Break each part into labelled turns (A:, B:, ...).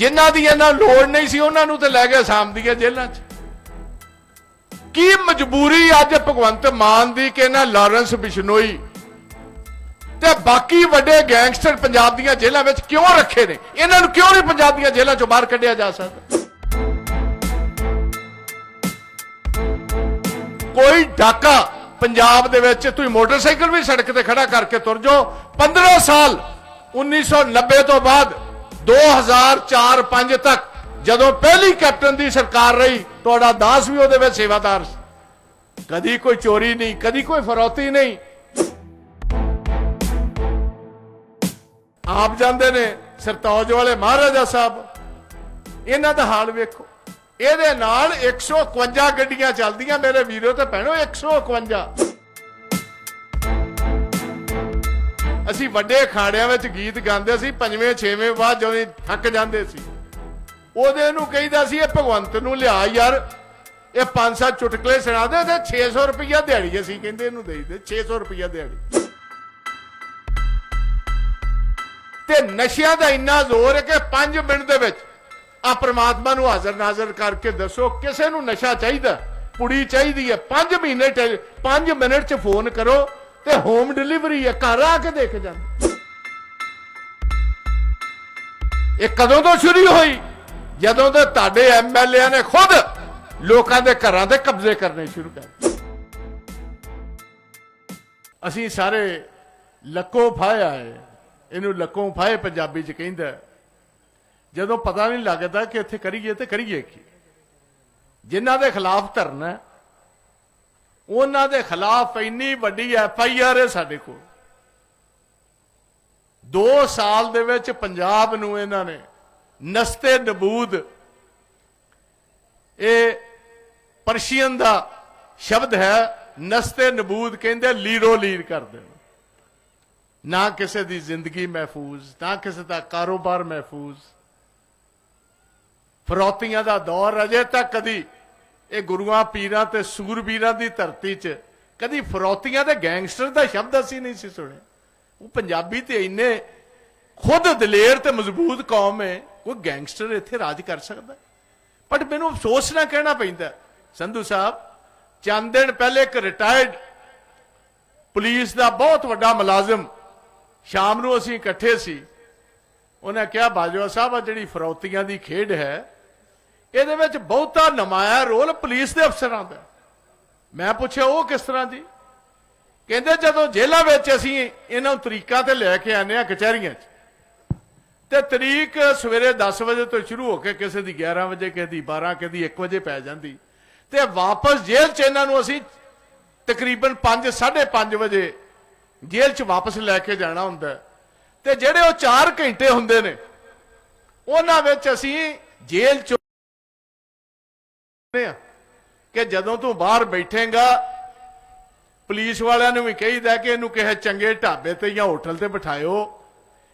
A: ਜਿਨ੍ਹਾਂ ਦੀ ਇਹਨਾਂ ਲੋੜ ਨਹੀਂ ਸੀ, ਉਹਨਾਂ ਨੂੰ ਤੇ ਲੈ ਕੇ ਸਾਂਭਦੀਆਂ ਜੇਲ੍ਹਾਂ 'ਚ। ਕੀ ਮਜਬੂਰੀ ਅੱਜ ਭਗਵੰਤ ਮਾਨ ਦੀ ਕਿ ਇਹਨਾਂ ਲਾਰੈਂਸ ਬਿਸ਼ਨੋਈ ਤੇ ਬਾਕੀ ਵੱਡੇ ਗੈਂਗਸਟਰ ਪੰਜਾਬ ਦੀਆਂ ਜੇਲ੍ਹਾਂ ਵਿੱਚ ਕਿਉਂ ਰੱਖੇ ਨੇ? ਇਹਨਾਂ ਨੂੰ ਕਿਉਂ ਨਹੀਂ ਪੰਜਾਬ ਦੀਆਂ ਜੇਲ੍ਹਾਂ ਚੋਂ ਬਾਹਰ ਕੱਢਿਆ ਜਾ ਸਕਦਾ? ਕੋਈ ਡਾਕਾ ਪੰਜਾਬ ਦੇ ਵਿੱਚ, ਤੁਸੀਂ ਮੋਟਰਸਾਈਕਲ ਵੀ ਸੜਕ ਤੇ ਖੜਾ ਕਰਕੇ ਤੁਰ ਜਾਓ। 15 ਸਾਲ 1990 ਤੋਂ ਬਾਅਦ 2004-5 ਤੱਕ ਜਦੋਂ ਪਹਿਲੀ ਕੈਪਟਨ ਦੀ ਸਰਕਾਰ ਰਹੀ, ਤੁਹਾਡਾ ਦਾਸ ਵੀ ਉਹਦੇ ਵਿੱਚ ਸੇਵਾਦਾਰ ਸੀ। ਕਦੀ ਕੋਈ ਚੋਰੀ ਨਹੀਂ, ਕਦੀ ਕੋਈ ਫਰੋਤੀ ਨਹੀਂ। ਆਪ ਜਾਂਦੇ ਨੇ ਸਰਤੌਜ ਵਾਲੇ ਮਹਾਰਾਜਾ ਸਾਹਿਬ। ਇਹਨਾਂ ਦਾ ਹਾਲ ਵੇਖੋ। ਇਹਦੇ ਨਾਲ 151 ਗੱਡੀਆਂ ਚੱਲਦੀਆਂ ਮੇਰੇ ਵੀਰੋ ਤੇ ਭੈਣੋ 151 ਅਸੀਂ ਵੱਡੇ ਅਖਾੜਿਆਂ ਵਿੱਚ ਗੀਤ ਗਾਉਂਦੇ ਸੀ, ਪੰਜਵੇਂ, ਛੇਵੇਂ ਬਾਅਦ ਜਦੋਂ ਥੱਕ ਜਾਂਦੇ ਸੀ। ਉਹਦੇ ਨੂੰ ਕਹੀਦਾ ਸੀ, ਇਹ ਭਗਵੰਤ ਨੂੰ ਲਿਆ ਯਾਰ, ਇਹ ਪੰਜ ਸੱਤ ਚੁਟਕਲੇ ਸੁਣਾ ਦੇ, ਤੇ 600 ਰੁਪਈਆ ਦਿਹਾੜੀ ਅਸੀਂ ਕਹਿੰਦੇ ਇਹਨੂੰ ਦੇਈ ਦੇ 600 ਰੁਪਈਆ ਦਿਹਾੜੀ। ਤੇ ਨਸ਼ਿਆਂ ਦਾ ਇੰਨਾ ਜ਼ੋਰ ਹੈ ਕਿ 5 ਮਿੰਟ ਦੇ ਵਿੱਚ ਆ ਪ੍ਰਮਾਤਮਾ ਨੂੰ ਹਾਜ਼ਰ ਨਾਜ਼ਰ ਕਰਕੇ ਦੱਸੋ, ਕਿਸੇ ਨੂੰ ਨਸ਼ਾ ਚਾਹੀਦਾ ਪੁੜੀ ਚਾਹੀਦੀ ਹੈ 5 ਮਹੀਨੇ 5 ਮਿੰਟ ਚ ਫੋਨ ਕਰੋ ਤੇ ਹੋਮ ਡਿਲੀਵਰੀ ਹੈ ਘਰ ਆ ਕੇ ਦੇਖ ਜਾਂਦੇ। ਇਹ ਕਦੋਂ ਤੋਂ ਸ਼ੁਰੂ ਹੋਈ? ਜਦੋਂ ਤੋਂ ਤੁਹਾਡੇ ਐਮਐਲਏ ਨੇ ਖੁਦ ਲੋਕਾਂ ਦੇ ਘਰਾਂ ਦੇ ਕਬਜ਼ੇ ਕਰਨੇ ਸ਼ੁਰੂ ਕਰ ਅਸੀਂ ਸਾਰੇ ਲੱਕੋ ਫਾਇਆ ਆਏ। ਇਹਨੂੰ ਲੱਕੋ ਫਾਏ ਪੰਜਾਬੀ ਚ ਕਹਿੰਦਾ ਜਦੋਂ ਪਤਾ ਨਹੀਂ ਲੱਗਦਾ ਕਿ ਇੱਥੇ ਕਰੀਏ ਤੇ ਕਰੀਏ ਕੀ। ਜਿਨ੍ਹਾਂ ਦੇ ਖਿਲਾਫ ਧਰਨਾ ਉਹਨਾਂ ਦੇ ਖਿਲਾਫ ਇੰਨੀ ਵੱਡੀ ਐਫ ਆਈ ਆਰ ਹੈ ਸਾਡੇ ਕੋਲ। 2 ਸਾਲ ਦੇ ਵਿੱਚ ਪੰਜਾਬ ਨੂੰ ਇਹਨਾਂ ਨੇ ਨਸਤੇ ਨਬੂਦ, ਇਹ ਪਰਸ਼ੀਅਨ ਦਾ ਸ਼ਬਦ ਹੈ, ਨਸਤੇ ਨਬੂਦ ਕਹਿੰਦੇ ਲੀਰੋ ਲੀਰ ਕਰ ਦੇਣਾ। ਨਾ ਕਿਸੇ ਦੀ ਜ਼ਿੰਦਗੀ ਮਹਿਫੂਜ਼, ਨਾ ਕਿਸੇ ਦਾ ਕਾਰੋਬਾਰ ਮਹਿਫੂਜ਼। ਫਰੋਤੀਆਂ ਦਾ ਦੌਰ ਅਜੇ ਤੱਕ ਕਦੀ ਇਹ ਗੁਰੂਆਂ ਪੀਰਾਂ ਤੇ ਸੂਰਬੀਰਾਂ ਦੀ ਧਰਤੀ 'ਚ ਕਦੀ ਫਰੌਤੀਆਂ ਤੇ ਗੈਂਗਸਟਰ ਦਾ ਸ਼ਬਦ ਅਸੀਂ ਨਹੀਂ ਸੀ ਸੁਣਿਆ ਉਹ ਪੰਜਾਬੀ ਤੇ ਇੰਨੇ ਖੁਦ ਦਲੇਰ ਤੇ ਮਜ਼ਬੂਤ ਕੌਮ ਹੈ, ਕੋਈ ਗੈਂਗਸਟਰ ਇੱਥੇ ਰਾਜ ਕਰ ਸਕਦਾ। ਬਟ ਮੈਨੂੰ ਅਫਸੋਸ ਨਾ ਕਹਿਣਾ ਪੈਂਦਾ ਸੰਧੂ ਸਾਹਿਬ, ਚੰਦ ਦਿਨ ਪਹਿਲੇ ਇੱਕ ਰਿਟਾਇਰਡ ਪੁਲਿਸ ਦਾ ਬਹੁਤ ਵੱਡਾ ਮੁਲਾਜ਼ਮ ਸ਼ਾਮ ਨੂੰ ਅਸੀਂ ਇਕੱਠੇ ਸੀ। ਉਹਨੇ ਕਿਹਾ, ਬਾਜਵਾ ਸਾਹਿਬ ਆ ਜਿਹੜੀ ਫਰੌਤੀਆਂ ਦੀ ਖੇਡ ਹੈ ਇਹਦੇ ਵਿੱਚ ਬਹੁਤਾ ਨਮਾਇਆ ਰੋਲ ਪੁਲਿਸ ਦੇ ਅਫਸਰਾਂ ਦਾ। ਮੈਂ ਪੁੱਛਿਆ, ਉਹ ਕਿਸ ਤਰ੍ਹਾਂ ਜੀ ਕਹਿੰਦੇ, ਜਦੋਂ ਜੇਲ੍ਹਾਂ ਵਿੱਚ ਅਸੀਂ ਇਹਨਾਂ ਨੂੰ ਤਰੀਕਾਂ ਤੇ ਲੈ ਕੇ ਆਨੇ ਆ ਕਚਹਿਰੀਆਂ 'ਚ, ਤੇ ਤਰੀਕ ਸਵੇਰੇ 10 ਵਜੇ ਤੋਂ ਸ਼ੁਰੂ ਹੋ ਕੇ ਕਿਸੇ ਦੀ 11 ਵਜੇ, ਕਿਸੇ ਦੀ 12 ਕਿਸੇ ਦੀ 1 ਵਜੇ ਪੈ ਜਾਂਦੀ। ਤੇ ਵਾਪਸ ਜੇਲ੍ਹ 'ਚ ਇਹਨਾਂ ਨੂੰ ਅਸੀਂ ਤਕਰੀਬਨ 5 5:30 ਵਜੇ ਜੇਲ੍ਹ 'ਚ ਵਾਪਸ ਲੈ ਕੇ ਜਾਣਾ ਹੁੰਦਾ। ਤੇ ਜਿਹੜੇ ਉਹ 4 ਘੰਟੇ ਹੁੰਦੇ ਨੇ, ਉਹਨਾਂ ਵਿੱਚ ਅਸੀਂ ਜੇਲ੍ਹ 'ਚ ਆ ਕਿ ਜਦੋਂ ਤੂੰ ਬਾਹਰ ਬੈਠੇਗਾ, ਪੁਲਿਸ ਵਾਲਿਆਂ ਨੂੰ ਵੀ ਕਹੀਦਾ ਕਿ ਇਹਨੂੰ ਕਿਸੇ ਚੰਗੇ ਢਾਬੇ ਤੇ ਜਾਂ ਹੋਟਲ ਤੇ ਬਿਠਾਇਓ।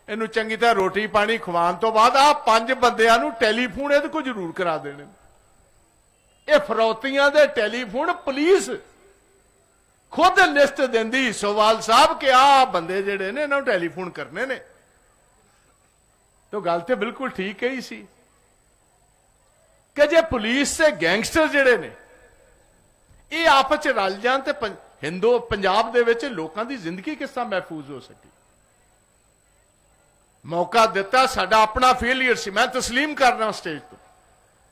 A: ਇਹਨੂੰ ਚੰਗੀ ਤਰ੍ਹਾਂ ਰੋਟੀ ਪਾਣੀ ਖਵਾਉਣ ਤੋਂ ਬਾਅਦ ਆ ਪੰਜ ਬੰਦਿਆਂ ਨੂੰ ਟੈਲੀਫੋਨ ਇਹਦੇ ਕੋਲ ਜ਼ਰੂਰ ਕਰਾ ਦੇਣੇ। ਇਹ ਫਰੌਤੀਆਂ ਦੇ ਟੈਲੀਫੋਨ ਪੁਲਿਸ ਖੁਦ ਲਿਸਟ ਦਿੰਦੀ। ਸੋਵਾਲ ਸਾਹਿਬ ਕਿ ਆ ਬੰਦੇ ਜਿਹੜੇ ਨੇ, ਇਹਨਾਂ ਨੂੰ ਟੈਲੀਫੋਨ ਕਰਨੇ ਨੇ। ਤਾਂ ਗੱਲ ਤੇ ਬਿਲਕੁਲ ਠੀਕ ਹੀ ਸੀ। ਕਿ ਜੇ ਪੁਲਿਸ ਤੇ ਗੈਂਗਸਟਰ ਜਿਹੜੇ ਨੇ ਇਹ ਆਪਸ ਚ ਰਲ ਜਾਣ ਤੇ ਪੰ- ਹਿੰਦੂ ਪੰਜਾਬ ਦੇ ਵਿੱਚ ਲੋਕਾਂ ਦੀ ਜ਼ਿੰਦਗੀ ਕਿਸ ਤਰ੍ਹਾਂ ਮਹਿਫੂਜ਼ ਹੋ ਸਕੇ ਮੌਕਾ ਦਿੱਤਾ ਸਾਡਾ ਆਪਣਾ ਫੇਲਿਅਰ ਸੀ ਮੈਂ تسلیم ਕਰਨਾ ਸਟੇਜ ਤੋਂ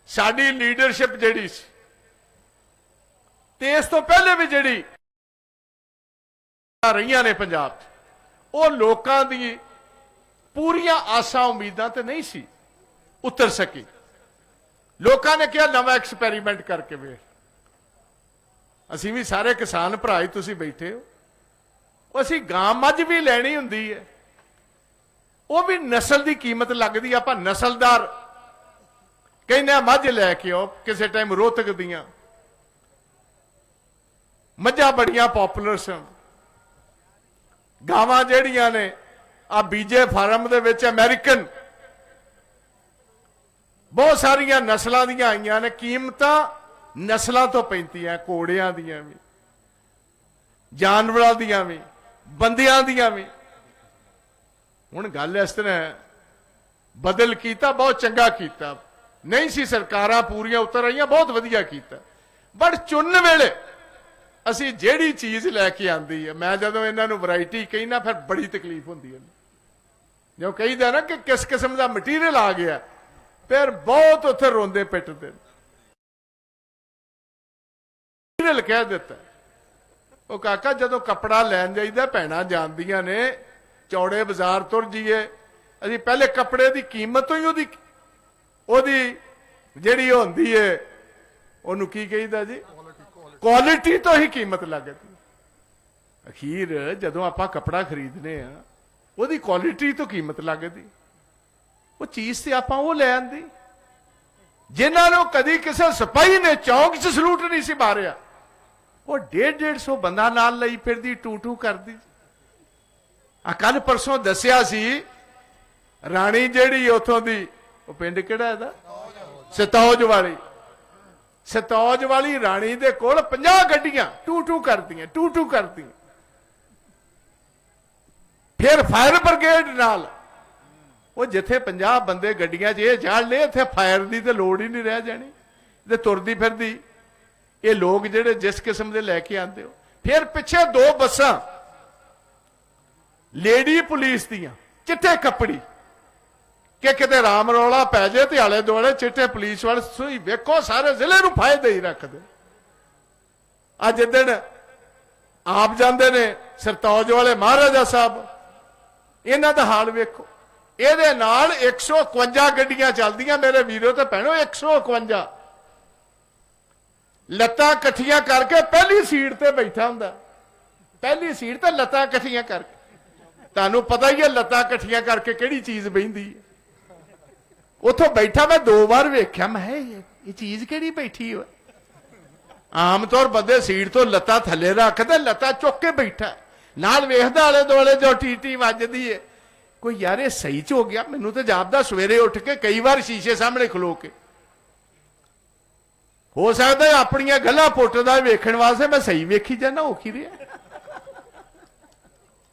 A: ਸਾਡੀ ਲੀਡਰਸ਼ਿਪ ਜਿਹੜੀ ਸੀ ਤੇ ਇਸ ਤੋਂ ਪਹਿਲੇ ਵੀ ਜਿਹੜੀ ਰਹੀਆਂ ਨੇ ਪੰਜਾਬ 'ਚ ਉਹ ਲੋਕਾਂ ਦੀ ਪੂਰੀਆਂ ਆਸਾਂ ਉਮੀਦਾਂ ਤੇ ਨਹੀਂ ਸੀ ਉਤਰ ਸਕੀ ਲੋਕਾਂ ਨੇ ਕਿਹਾ ਨਵਾਂ ਐਕਸਪੈਰੀਮੈਂਟ ਕਰਕੇ ਵੇਖ। ਅਸੀਂ ਵੀ ਸਾਰੇ ਕਿਸਾਨ ਭਰਾ ਹੀ ਤੁਸੀਂ ਬੈਠੇ ਹੋ। ਅਸੀਂ ਗਾਂ ਮੱਝ ਵੀ ਲੈਣੀ ਹੁੰਦੀ ਹੈ। ਉਹ ਵੀ ਨਸਲ ਦੀ ਕੀਮਤ ਲੱਗਦੀ ਆਪਾਂ ਨਸਲਦਾਰ ਕਹਿੰਦੇ ਆ, ਮੱਝ ਲੈ ਕੇ ਆਓ, ਕਿਸੇ ਟਾਈਮ ਰੋਹਤਕ ਦੀਆਂ। ਮੱਝਾਂ ਬੜੀਆਂ ਪਪੂਲਰ ਸਨ। ਗਾਵਾਂ ਜਿਹੜੀਆਂ ਨੇ ਆ ਬੀਜੇ ਫਾਰਮ ਦੇ ਵਿੱਚ ਅਮਰੀਕਨ ਬਹੁਤ ਸਾਰੀਆਂ ਨਸਲਾਂ ਦੀਆਂ ਆਈਆਂ ਨੇ, ਕੀਮਤਾਂ ਨਸਲਾਂ ਤੋਂ ਪੈਂਦੀਆਂ, ਘੋੜਿਆਂ ਦੀਆਂ ਵੀ, ਜਾਨਵਰਾਂ ਦੀਆਂ ਵੀ, ਬੰਦਿਆਂ ਦੀਆਂ ਵੀ। ਹੁਣ ਗੱਲ ਇਸ ਤਰ੍ਹਾਂ ਬਦਲ ਕੀਤਾ, ਬਹੁਤ ਚੰਗਾ ਕੀਤਾ। ਨਹੀਂ ਸੀ ਸਰਕਾਰਾਂ ਪੂਰੀਆਂ ਉਤਰ ਆਈਆਂ ਬਹੁਤ ਵਧੀਆ ਕੀਤਾ। ਬਟ ਚੁਣਨ ਵੇਲੇ ਅਸੀਂ ਜਿਹੜੀ ਚੀਜ਼ ਲੈ ਕੇ ਆਂਦੀ ਹੈ, ਮੈਂ ਜਦੋਂ ਇਹਨਾਂ ਨੂੰ ਵੈਰਾਈਟੀ ਕਹੀ ਨਾ, ਫਿਰ ਬੜੀ ਤਕਲੀਫ ਹੁੰਦੀ ਹੈ। ਜੋ ਕਹੀਦਾ ਨਾ ਕਿ ਕਿਸ ਕਿਸਮ ਦਾ ਮਟੀਰੀਅਲ ਆ ਗਿਆ ਫਿਰ ਬਹੁਤ ਉੱਥੇ ਰੋਂਦੇ ਪਿੱਟਦੇ ਨੇ ਕਹਿ ਦਿੱਤਾ। ਉਹ ਕਾਕਾ, ਜਦੋਂ ਕੱਪੜਾ ਲੈਣ ਜਾਈਦਾ, ਭੈਣਾਂ ਜਾਂਦੀਆਂ ਨੇ, ਚੌੜੇ ਬਾਜ਼ਾਰ ਤੁਰ ਜੀਏ ਅਸੀਂ ਪਹਿਲੇ ਕੱਪੜੇ ਦੀ ਕੀਮਤ ਤੋਂ ਹੀ ਉਹਦੀ ਉਹਦੀ ਜਿਹੜੀ ਉਹ ਹੁੰਦੀ ਏ, ਉਹਨੂੰ ਕੀ ਕਹੀਦਾ ਜੀ? ਕੁਆਲਿਟੀ ਤੋਂ ਹੀ ਕੀਮਤ ਲੱਗਦੀ। ਅਖੀਰ ਜਦੋਂ ਆਪਾਂ ਕੱਪੜਾ ਖਰੀਦਨੇ ਆ, ਉਹਦੀ ਕੁਆਲਿਟੀ ਤੋਂ ਕੀਮਤ ਲੱਗਦੀ। ਉਹ ਚੀਜ਼ ਤੇ ਆਪਾਂ ਉਹ ਲੈ ਆਂਦੀ। ਜਿਨ੍ਹਾਂ ਨੂੰ ਕਦੀ ਕਿਸੇ ਸਿਪਾਹੀ ਨੇ ਚੌਂਕ 'ਚ ਸਲੂਟ ਨਹੀਂ ਸੀ ਮਾਰਿਆ, ਉਹ 1.5 150 ਬੰਦਾ ਨਾਲ ਲਈ ਫਿਰਦੀ, ਟੂ ਟੂ ਕਰਦੀ। ਆ ਕੱਲ ਪਰਸੋਂ ਦੱਸਿਆ ਸੀ, ਰਾਣੀ ਜਿਹੜੀ ਉਥੋਂ ਦੀ, ਉਹ ਪਿੰਡ ਕਿਹੜਾ ਇਹਦਾ? ਸਤੌਜ ਵਾਲੀ। ਸਤੌਜ ਵਾਲੀ ਰਾਣੀ ਦੇ ਕੋਲ 50 ਗੱਡੀਆਂ, ਟੂ ਟੂ ਕਰਦੀਆਂ, ਟੂ ਟੂ ਕਰਦੀਆਂ। ਫਿਰ ਫਾਇਰ ਬ੍ਰਿਗੇਡ ਨਾਲ ਉਹ ਜਿੱਥੇ 50 ਬੰਦੇ ਗੱਡੀਆਂ 'ਚ ਇਹ ਜਾੜ ਲਏ ਇੱਥੇ ਫਾਇਰ ਦੀ ਤੇ ਲੋੜ ਹੀ ਨਹੀਂ ਰਹਿ ਜਾਣੀ। ਤੇ ਤੁਰਦੀ ਫਿਰਦੀ। ਇਹ ਲੋਕ ਜਿਹੜੇ ਜਿਸ ਕਿਸਮ ਦੇ ਲੈ ਕੇ ਆਉਂਦੇ ਹੋ। ਫਿਰ ਪਿੱਛੇ ਦੋ ਬੱਸਾਂ। ਲੇਡੀ ਪੁਲਿਸ ਦੀਆਂ। ਚਿੱਟੇ ਕੱਪੜੀ। ਕਿ ਕਿਤੇ ਰਾਮ ਰੌਲਾ ਪੈ ਜੇ ਤੇ ਆਲੇ ਦੁਆਲੇ ਚਿੱਟੇ ਪੁਲਿਸ ਵਾਲੇ ਸੂਈ ਵੇਖੋ, ਸਾਰੇ ਜ਼ਿਲ੍ਹੇ ਨੂੰ ਫਾਇਦੇ ਹੀ ਰੱਖਦੇ। ਅੱਜ ਦਿਨ ਆਪ ਜਾਂਦੇ ਨੇ ਸਰਤੌਜ ਵਾਲੇ ਮਹਾਰਾਜਾ ਸਾਹਿਬ, ਇਹਨਾਂ ਦਾ ਹਾਲ ਵੇਖੋ। ਇਹਦੇ ਨਾਲ 151 ਗੱਡੀਆਂ ਚੱਲਦੀਆਂ ਮੇਰੇ ਵੀਰੋ ਤੇ ਭੈਣੋ 151 ਲੱਤਾਂ ਇਕੱਠੀਆਂ ਕਰਕੇ ਪਹਿਲੀ ਸੀਟ ਤੇ ਬੈਠਾ ਹੁੰਦਾ। ਪਹਿਲੀ ਸੀਟ ਤੇ ਲੱਤਾਂ ਇਕੱਠੀਆਂ ਕਰਕੇ। ਤੁਹਾਨੂੰ ਪਤਾ ਹੀ ਹੈ ਲੱਤਾਂ ਇਕੱਠੀਆਂ ਕਰਕੇ ਕਿਹੜੀ ਚੀਜ਼ ਬੈਂਦੀ ਹੈ। ਉੱਥੋਂ ਬੈਠਾ ਮੈਂ ਦੋ ਵਾਰ ਵੇਖਿਆ, ਮੈਂ ਕਿਹਾ, ਇਹ ਚੀਜ਼ ਕਿਹੜੀ ਬੈਠੀ ਹੋਏ? ਆਮ ਤੌਰ ਬੰਦੇ ਸੀਟ ਤੋਂ ਲੱਤਾਂ ਥੱਲੇ ਰੱਖਦੇ, ਲੱਤਾਂ ਚੁੱਕ ਕੇ ਬੈਠਾ। ਨਾਲ ਵੇਖਦਾ ਆਲੇ ਦੁਆਲੇ ਜੋ ਟੀਟੀ ਵੱਜਦੀ ਏ। ਕੋਈ ਯਾਰ, ਇਹ ਸਹੀ ਚ ਹੋ ਗਿਆ। ਮੈਨੂੰ ਤਾਂ ਜਾਪਦਾ, ਸਵੇਰੇ ਉੱਠ ਕੇ ਕਈ ਵਾਰ ਸ਼ੀਸ਼ੇ ਸਾਹਮਣੇ ਖਲੋ ਕੇ। ਹੋ ਸਕਦਾ ਆਪਣੀਆਂ ਗੱਲਾਂ ਪੁੱਟਦਾ ਵੇਖਣ ਵਾਸਤੇ ਮੈਂ ਸਹੀ ਵੇਖੀ ਜਾਂਦਾ ਹੋ ਕੀ ਰਿਹਾ।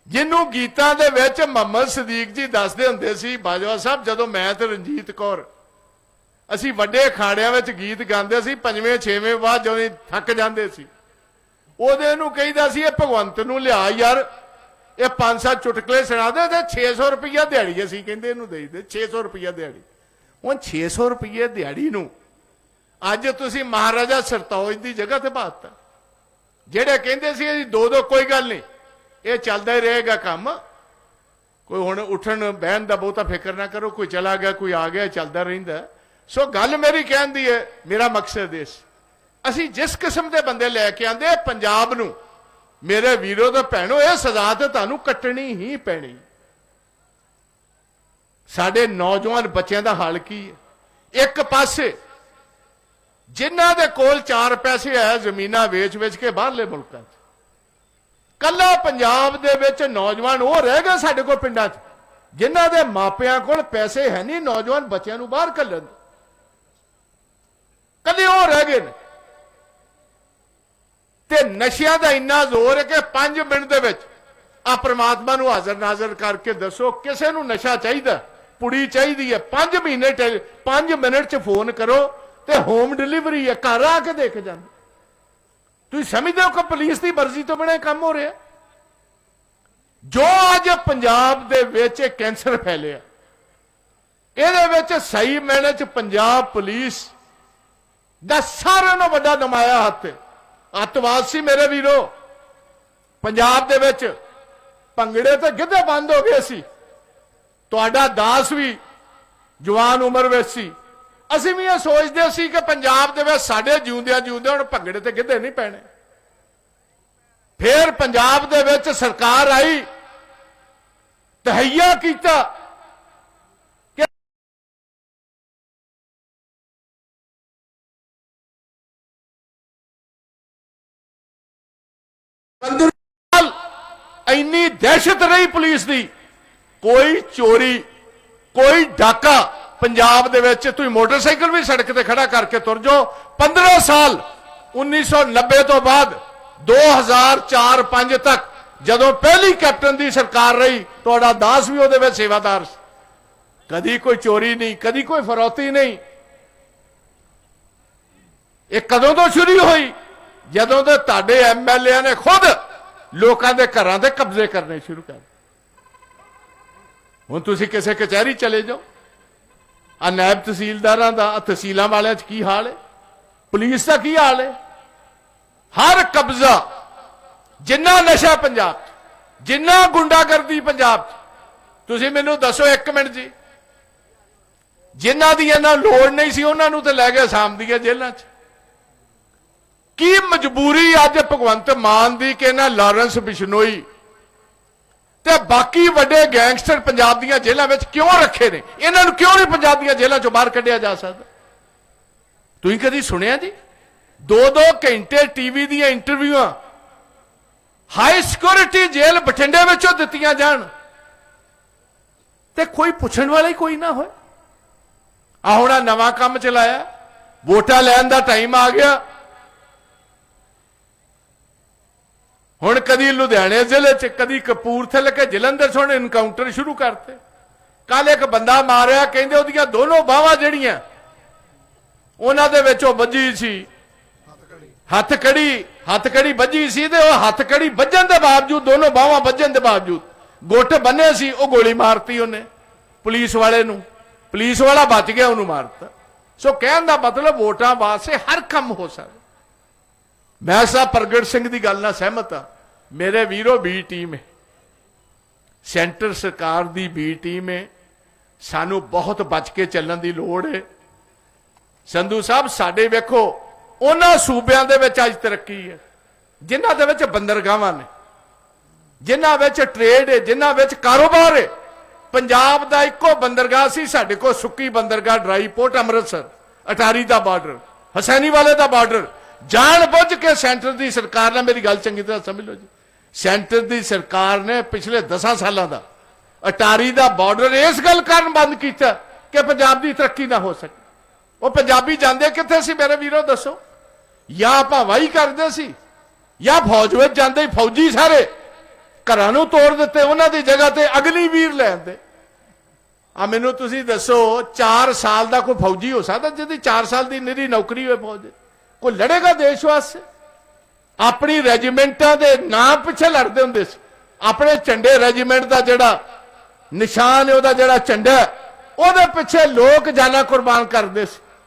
A: ਜਿਹਨੂੰ ਗੀਤਾਂ ਦੇ ਵਿੱਚ ਮੁਹੰਮਦ ਸਦੀਕ ਜੀ ਦੱਸਦੇ ਹੁੰਦੇ ਸੀ, ਬਾਜਵਾ ਸਾਹਿਬ, ਜਦੋਂ ਮੈਂ ਤੇ ਰਣਜੀਤ ਕੌਰ, ਅਸੀਂ ਵੱਡੇ ਅਖਾੜਿਆਂ ਵਿੱਚ ਗੀਤ ਗਾਉਂਦੇ ਸੀ, ਪੰਜਵੇਂ, ਛੇਵੇਂ ਬਾਅਦ ਜਦੋਂ ਥੱਕ ਜਾਂਦੇ ਸੀ, ਉਹਦੇ ਨੂੰ ਕਹਿੰਦਾ ਸੀ, ਇਹ ਭਗਵੰਤ ਨੂੰ ਲਿਆ ਯਾਰ ਇਹ ਪੰਜ ਸੱਤ ਚੁਟਕਲੇ ਸੁਣਾ ਦੇ ਤੇ 600 ਰੁਪਈਆ ਦਿਹਾੜੀ ਅਸੀਂ ਕਹਿੰਦੇ ਇਹਨੂੰ ਦੇਈ ਦੇ 600 ਰੁਪਈਆ ਦਿਹਾੜੀ। ਹੁਣ 600 ਰੁਪਈਏ ਦਿਹਾੜੀ ਨੂੰ ਅੱਜ ਤੁਸੀਂ ਮਹਾਰਾਜਾ ਸਰਤੌਜ ਦੀ ਜਗ੍ਹਾ ਤੇ ਬਾਤ ਜਿਹੜੇ ਕਹਿੰਦੇ ਸੀ ਅਸੀਂ ਦੋ ਦੋ ਕੋਈ ਗੱਲ ਨਹੀਂ, ਇਹ ਚੱਲਦਾ ਹੀ ਰਹੇਗਾ ਕੰਮ। ਕੋਈ ਹੁਣ ਉੱਠਣ ਬਹਿਣ ਦਾ ਬਹੁਤਾ ਫਿਕਰ ਨਾ ਕਰੋ, ਕੋਈ ਚਲਾ ਗਿਆ, ਕੋਈ ਆ ਗਿਆ, ਚੱਲਦਾ ਰਹਿੰਦਾ। ਸੋ ਗੱਲ ਮੇਰੀ ਕਹਿਣ ਦੀ ਹੈ, ਮੇਰਾ ਮਕਸਦ ਇਸ। ਅਸੀਂ ਜਿਸ ਕਿਸਮ ਦੇ ਬੰਦੇ ਲੈ ਕੇ ਆਂਦੇ ਪੰਜਾਬ ਨੂੰ ਮੇਰੇ ਵੀਰੋ ਤੇ ਭੈਣੋ, ਇਹ ਸਜ਼ਾ ਤੇ ਤੁਹਾਨੂੰ ਕੱਟਣੀ ਹੀ ਪੈਣੀ। ਸਾਡੇ ਨੌਜਵਾਨ ਬੱਚਿਆਂ ਦਾ ਹਾਲ ਕੀ ਹੈ? ਇੱਕ ਪਾਸੇ ਜਿਨ੍ਹਾਂ ਦੇ ਕੋਲ ਚਾਰ ਪੈਸੇ ਹੈ, ਜ਼ਮੀਨਾਂ ਵੇਚ-ਵੇਚ ਕੇ ਬਾਹਰਲੇ ਮੁਲਕਾਂ 'ਚ। ਕੱਲਾ ਪੰਜਾਬ ਦੇ ਵਿੱਚ ਨੌਜਵਾਨ ਉਹ ਰਹਿ ਗਏ ਸਾਡੇ ਕੋਲ ਪਿੰਡਾਂ 'ਚ, ਜਿਨ੍ਹਾਂ ਦੇ ਮਾਪਿਆਂ ਕੋਲ ਪੈਸੇ ਹੈ ਨਹੀਂ, ਨੌਜਵਾਨ ਬੱਚਿਆਂ ਨੂੰ ਬਾਹਰ ਕੱਢਣ ਕੱਲੇ ਉਹ ਰਹਿ ਗਏ ਨੇ। ਤੇ ਨਸ਼ਿਆਂ ਦਾ ਇੰਨਾ ਜ਼ੋਰ ਹੈ ਕਿ 5 ਮਿੰਟ ਦੇ ਵਿੱਚ ਆ ਪ੍ਰਮਾਤਮਾ ਨੂੰ ਹਾਜ਼ਰ ਨਾਜ਼ਰ ਕਰਕੇ ਦੱਸੋ, ਕਿਸੇ ਨੂੰ ਨਸ਼ਾ ਚਾਹੀਦਾ, ਪੁੜੀ ਚਾਹੀਦੀ ਹੈ 5 ਮਹੀਨੇ 5 ਮਿੰਟ 'ਚ ਫੋਨ ਕਰੋ ਤੇ ਹੋਮ ਡਿਲੀਵਰੀ ਹੈ, ਘਰ ਆ ਕੇ ਦੇਖ ਜਾਂਦੇ। ਤੁਸੀਂ ਸਮਝਦੇ ਹੋ ਕਿ ਪੁਲਿਸ ਦੀ ਮਰਜ਼ੀ ਤੋਂ ਬਿਨਾਂ ਇਹ ਕੰਮ ਹੋ ਰਿਹਾ? ਜੋ ਅੱਜ ਪੰਜਾਬ ਦੇ ਵਿੱਚ ਇਹ ਕੈਂਸਰ ਫੈਲਿਆ, ਇਹਦੇ ਵਿੱਚ ਸਹੀ ਮੈਨੇ ਚ ਪੰਜਾਬ ਪੁਲਿਸ ਦਾ ਸਾਰਿਆਂ ਨਾਲੋਂ ਵੱਡਾ ਨਮਾਇਆ ਹੱਥ ਹੈ। ਅੱਤਵਾਦ ਸੀ ਮੇਰੇ ਵੀਰੋ। ਪੰਜਾਬ ਦੇ ਵਿੱਚ ਭੰਗੜੇ ਤੇ ਗਿੱਧੇ ਬੰਦ ਹੋ ਗਏ ਸੀ। ਤੁਹਾਡਾ ਦਾਸ ਵੀ ਜਵਾਨ ਉਮਰ ਵਿੱਚ ਸੀ। ਅਸੀਂ ਵੀ ਇਹ ਸੋਚਦੇ ਸੀ ਕਿ ਪੰਜਾਬ ਦੇ ਵਿੱਚ ਸਾਡੇ ਜਿਉਂਦਿਆਂ ਜਿਉਂਦਿਆਂ ਹੁਣ ਭੰਗੜੇ ਤੇ ਗਿੱਧੇ ਨਹੀਂ ਪੈਣੇ। ਫਿਰ ਪੰਜਾਬ ਦੇ ਵਿੱਚ ਸਰਕਾਰ ਆਈ, ਤਹਈਆ ਕੀਤਾ। ਪੰਦਰ ਇੰਨੀ ਦਹਿਸ਼ਤ ਰਹੀ ਪੁਲਿਸ ਦੀ। ਕੋਈ ਚੋਰੀ, ਕੋਈ ਡਾਕਾ ਪੰਜਾਬ ਦੇ ਵਿੱਚ, ਤੁਸੀਂ ਮੋਟਰਸਾਈਕਲ ਵੀ ਸੜਕ ਤੇ ਖੜਾ ਕਰਕੇ ਤੁਰ ਜਾਓ। 15 ਸਾਲ 1990 ਤੋਂ ਬਾਅਦ 2004-5 ਤੱਕ ਜਦੋਂ ਪਹਿਲੀ ਕੈਪਟਨ ਦੀ ਸਰਕਾਰ ਰਹੀ, ਤੁਹਾਡਾ ਦਾਸ ਵੀ ਉਹਦੇ ਵਿੱਚ ਸੇਵਾਦਾਰ ਸੀ। ਕਦੀ ਕੋਈ ਚੋਰੀ ਨਹੀਂ, ਕਦੀ ਕੋਈ ਫਰੋਤੀ ਨਹੀਂ। ਇਹ ਕਦੋਂ ਤੋਂ ਸ਼ੁਰੂ ਹੋਈ? ਜਦੋਂ ਦੇ ਤੁਹਾਡੇ ਐਮਐਲਏ ਨੇ ਖੁਦ ਲੋਕਾਂ ਦੇ ਘਰਾਂ ਦੇ ਕਬਜ਼ੇ ਕਰਨੇ ਸ਼ੁਰੂ ਕਰ ਹੁਣ ਤੁਸੀਂ ਕਿਸੇ ਕਚਹਿਰੀ ਚਲੇ ਜਾਓ। ਆ ਨਾਇਬ ਤਹਿਸੀਲਦਾਰਾਂ ਦਾ ਤਹਿਸੀਲਾਂ ਵਾਲਿਆਂ 'ਚ ਕੀ ਹਾਲ ਹੈ? ਪੁਲਿਸ ਦਾ ਕੀ ਹਾਲ ਹੈ? ਹਰ ਕਬਜ਼ਾ, ਜਿੰਨਾ ਨਸ਼ਾ ਪੰਜਾਬ 'ਚ, ਜਿੰਨਾ ਗੁੰਡਾਗਰਦੀ ਪੰਜਾਬ 'ਚ, ਤੁਸੀਂ ਮੈਨੂੰ ਦੱਸੋ ਇੱਕ ਮਿੰਟ ਜੀ। ਜਿਨ੍ਹਾਂ ਦੀ ਇਹਨਾਂ ਲੋੜ ਨਹੀਂ ਸੀ, ਉਹਨਾਂ ਨੂੰ ਤੇ ਲੈ ਕੇ ਆਸਾਮ ਦੀਆਂ ਜੇਲ੍ਹਾਂ 'ਚ। ਕੀ ਮਜਬੂਰੀ ਅੱਜ ਭਗਵੰਤ ਮਾਨ ਦੀ ਕਿ ਨਾ ਲਾਰੈਂਸ ਬਿਸ਼ਨੋਈ ਤੇ ਬਾਕੀ ਵੱਡੇ ਗੈਂਗਸਟਰ ਪੰਜਾਬ ਦੀਆਂ ਜੇਲ੍ਹਾਂ ਵਿੱਚ ਕਿਉਂ ਰੱਖੇ ਨੇ? ਇਹਨਾਂ ਨੂੰ ਕਿਉਂ ਨਹੀਂ ਪੰਜਾਬ ਦੀਆਂ ਜੇਲ੍ਹਾਂ ਚੋਂ ਬਾਹਰ ਕੱਢਿਆ ਜਾ ਸਕਦਾ? ਤੁਸੀਂ ਕਦੀ ਸੁਣਿਆ ਜੀ? ਦੋ ਦੋ ਘੰਟੇ ਟੀਵੀ ਦੀਆਂ ਇੰਟਰਵਿਊਆਂ ਹਾਈ ਸਿਕਿਉਰਿਟੀ ਜੇਲ੍ਹ ਬਠਿੰਡੇ ਵਿੱਚੋਂ ਦਿੱਤੀਆਂ ਜਾਣ। ਤੇ ਕੋਈ ਪੁੱਛਣ ਵਾਲਾ ਹੀ ਕੋਈ ਨਾ ਹੋਏ। ਆ ਹੁਣ ਆਹ ਨਵਾਂ ਕੰਮ ਚਲਾਇਆ। ਵੋਟਾਂ ਲੈਣ ਦਾ ਟਾਈਮ ਆ ਗਿਆ। ਹੁਣ ਕਦੀ ਲੁਧਿਆਣੇ ਜ਼ਿਲ੍ਹੇ ਚ, ਕਦੀ ਕਪੂਰਥਲੇ ਕੇ ਜਲੰਧਰ ਚ ਹੁਣ ਇਨਕਾਊਂਟਰ ਸ਼ੁਰੂ ਕਰਤੇ। ਕੱਲ ਇੱਕ ਬੰਦਾ ਮਾਰਿਆ, ਕਹਿੰਦੇ ਉਹਦੀਆਂ ਦੋਨੋਂ ਬਾਹਾਂ ਜਿਹੜੀਆਂ, ਉਹਨਾਂ ਦੇ ਵਿੱਚ ਉਹ ਵੱਜੀ ਸੀ। ਹੱਥ ਕੜੀ ਹੱਥ ਕੜੀ ਵੱਜੀ ਸੀ ਤੇ ਉਹ ਹੱਥ ਕੜੀ ਵੱਜਣ ਦੇ ਬਾਵਜੂਦ, ਦੋਨੋਂ ਬਾਹਾਂ ਵੱਜਣ ਦੇ ਬਾਵਜੂਦ, ਗੁੱਟ ਬੰਨੇ ਸੀ, ਉਹ ਗੋਲੀ ਮਾਰਤੀ ਉਹਨੇ, ਪੁਲਿਸ ਵਾਲੇ ਨੂੰ। ਪੁਲਿਸ ਵਾਲਾ ਬਚ ਗਿਆ, ਉਹਨੂੰ ਮਾਰਤਾ। ਸੋ ਕਹਿਣ ਦਾ ਮਤਲਬ ਵੋਟਾਂ ਵਾਸਤੇ ਹਰ ਕੰਮ ਹੋ ਸਕਦਾ। ਮੈਂ ਸਾਹਿਬ ਪ੍ਰਗਟ ਸਿੰਘ ਦੀ ਗੱਲ ਨਾਲ ਸਹਿਮਤ ਹਾਂ। ਮੇਰੇ ਵੀਰੋ ਬੀ ਟੀਮ ਹੈ। ਸੈਂਟਰ ਸਰਕਾਰ ਦੀ ਬੀ ਟੀਮ ਹੈ। ਸਾਨੂੰ ਬਹੁਤ ਬਚ ਕੇ ਚੱਲਣ ਦੀ ਲੋੜ ਹੈ। ਸੰਧੂ ਸਾਹਿਬ, ਸਾਡੇ ਵੇਖੋ, ਉਹਨਾਂ ਸੂਬਿਆਂ ਦੇ ਵਿੱਚ ਅੱਜ ਤਰੱਕੀ ਹੈ। ਜਿਨ੍ਹਾਂ ਦੇ ਵਿੱਚ ਬੰਦਰਗਾਹਾਂ ਨੇ। ਜਿਨ੍ਹਾਂ ਵਿੱਚ ਟ੍ਰੇਡ ਹੈ, ਜਿਨ੍ਹਾਂ ਵਿੱਚ ਕਾਰੋਬਾਰ ਹੈ। ਪੰਜਾਬ ਦਾ ਇੱਕੋ ਬੰਦਰਗਾਹ ਸੀ, ਸਾਡੇ ਕੋਲ ਸੁੱਕੀ ਬੰਦਰਗਾਹ, ਡਰਾਈ ਪੋਰਟ, ਅੰਮ੍ਰਿਤਸਰ, ਅਟਾਰੀ ਦਾ ਬਾਰਡਰ ਹਸੈਨੀ ਵਾਲੇ ਦਾ ਬਾਰਡਰ। ਜਾਣ ਬੁੱਝ ਕੇ ਸੈਂਟਰ ਦੀ ਸਰਕਾਰ ਨੇ ਮੇਰੀ ਗੱਲ ਚੰਗੀ ਤਰ੍ਹਾਂ ਸਮਝ ਲਓ ਜੀ। ਸੈਂਟਰ ਦੀ ਸਰਕਾਰ ਨੇ ਪਿਛਲੇ 10 ਸਾਲਾਂ ਦਾ ਅਟਾਰੀ ਦਾ ਬਾਰਡਰ ਇਸ ਗੱਲ ਕਾਰਨ ਬੰਦ ਕੀਤਾ ਕਿ ਪੰਜਾਬ ਦੀ ਤਰੱਕੀ ਨਾ ਹੋ ਸਕੇ। ਉਹ ਪੰਜਾਬੀ ਜਾਂਦੇ ਕਿੱਥੇ ਸੀ ਮੇਰੇ ਵੀਰੋ, ਦੱਸੋ? ਜਾਂ ਆਪਾਂ ਵਾਹੀ ਕਰਦੇ ਸੀ, ਜਾਂ ਫੌਜ ਵਿੱਚ ਜਾਂਦੇ ਫੌਜੀ ਸਾਰੇ ਘਰਾਂ ਨੂੰ ਤੋੜ ਦਿੱਤੇ ਉਹਨਾਂ ਦੀ ਜਗ੍ਹਾ ਤੇ ਅਗਨੀਵੀਰ ਲੈ ਆਂਦੇ ਆ ਮੈਨੂੰ ਤੁਸੀਂ ਦੱਸੋ 4 ਸਾਲ ਦਾ ਕੋਈ ਫੌਜੀ ਹੋ ਸਕਦਾ ਜਿਹਦੀ 4 ਸਾਲ ਦੀ ਨਿਰੀ ਨੌਕਰੀ ਹੋਏ ਫੌਜ ਦੀ? ਕੋਈ ਲੜੇਗਾ ਦੇਸ਼ ਵਾਸਤੇ? ਆਪਣੀ ਰੈਜੀਮੈਂਟਾਂ ਦੇ ਨਾਂ ਪਿੱਛੇ ਲੜਦੇ ਹੁੰਦੇ ਸੀ। ਆਪਣੇ ਝੰਡੇ ਰੈਜੀਮੈਂਟ ਦਾ ਜਿਹੜਾ ਨਿਸ਼ਾਨ ਹੈ, ਉਹਦਾ ਜਿਹੜਾ ਝੰਡਾ ਉਹਦੇ ਪਿੱਛੇ ਲੋਕ ਜਾਨਾਂ ਕੁਰਬਾਨ ਕਰਦੇ ਸੀ।